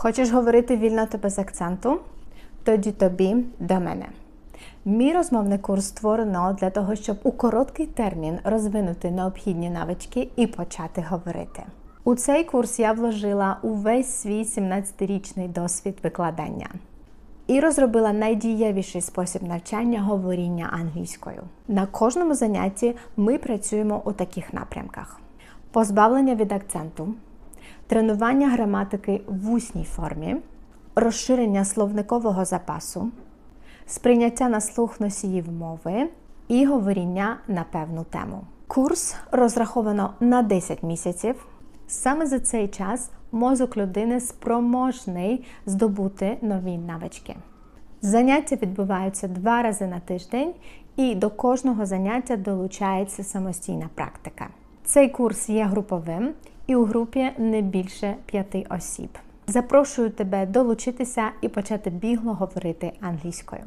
Хочеш говорити вільно та без акценту? Тоді тобі до мене. Мій розмовний курс створено для того, щоб у короткий термін розвинути необхідні навички і почати говорити. У цей курс я вложила увесь свій 17-річний досвід викладання і розробила найдієвіший спосіб навчання говоріння англійською. На кожному занятті ми працюємо у таких напрямках: позбавлення від акценту, тренування граматики в усній формі, розширення словникового запасу, сприйняття на слух носіїв мови і говоріння на певну тему. Курс розраховано на 10 місяців. Саме за цей час мозок людини спроможний здобути нові навички. Заняття відбуваються два рази на тиждень, і до кожного заняття долучається самостійна практика. Цей курс є груповим і у групі не більше п'яти осіб. Запрошую тебе долучитися і почати бігло говорити англійською.